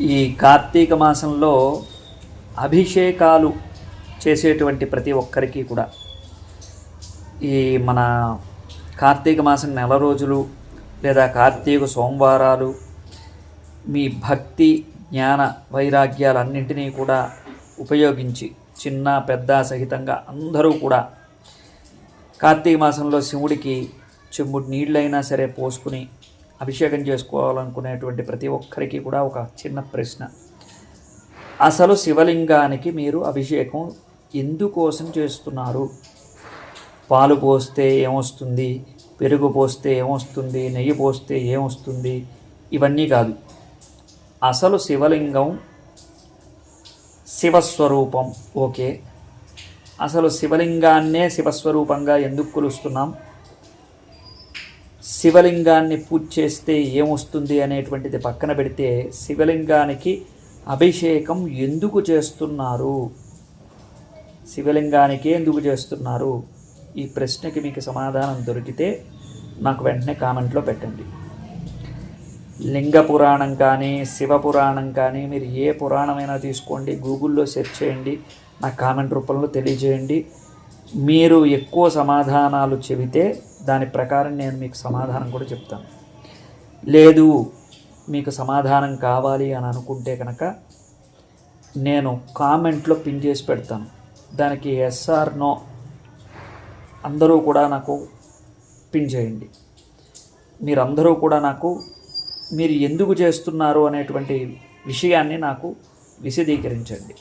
ఈ కార్తీక మాసంలో అభిషేకాలు చేసేటువంటి ప్రతి ఒక్కరికి కూడా ఈ మన కార్తీక మాసం నెల రోజులు లేదా కార్తీక సోమవారాలు మీ భక్తి జ్ఞాన వైరాగ్యాలన్నింటినీ కూడా ఉపయోగించి చిన్న పెద్ద సహితంగా అందరూ కూడా కార్తీక మాసంలో శివుడికి చెంబుడు నీళ్ళైనా సరే పోసుకుని అభిషేకం చేసుకోవాలనుకునేటువంటి ప్రతి ఒక్కరికి కూడా ఒక చిన్న ప్రశ్న. అసలు శివలింగానికి మీరు అభిషేకం ఎందుకోసం చేస్తున్నారు? పాలు పోస్తే ఏమొస్తుంది? పెరుగు పోస్తే ఏమొస్తుంది? నెయ్యి పోస్తే ఏమొస్తుంది? ఇవన్నీ కాదు. అసలు శివలింగం శివస్వరూపం. ఓకే. అసలు శివలింగాన్నే శివస్వరూపంగా ఎందుకు కొలుస్తున్నాం? శివలింగాన్ని పూజ చేస్తే ఏమొస్తుంది అనేటువంటిది పక్కన పెడితే శివలింగానికి అభిషేకం ఎందుకు చేస్తున్నారు? శివలింగానికి ఎందుకు చేస్తున్నారు? ఈ ప్రశ్నకి మీకు సమాధానం దొరికితే నాకు వెంటనే కామెంట్లో పెట్టండి. లింగ పురాణం కానీ శివ పురాణం కానీ మీరు ఏ పురాణమైనా తీసుకోండి గూగుల్లో సెర్చ్ చేయండి నాకు కామెంట్ రూపంలో తెలియజేయండి. మీరు ఎక్కువ సమాధానాలు చెబితే దాని ప్రకారం నేను మీకు సమాధానం కూడా చెప్తాను. లేదు మీకు సమాధానం కావాలి అని అనుకుంటే కనుక నేను కామెంట్లో పిన్ చేసి పెడతాను. దానికి ఎస్ఆర్ నో అందరూ కూడా నాకు పిన్ చేయండి. మీరందరూ కూడా నాకు మీరు ఎందుకు చేస్తున్నారు అనేటువంటి విషయాన్ని నాకు విశదీకరించండి.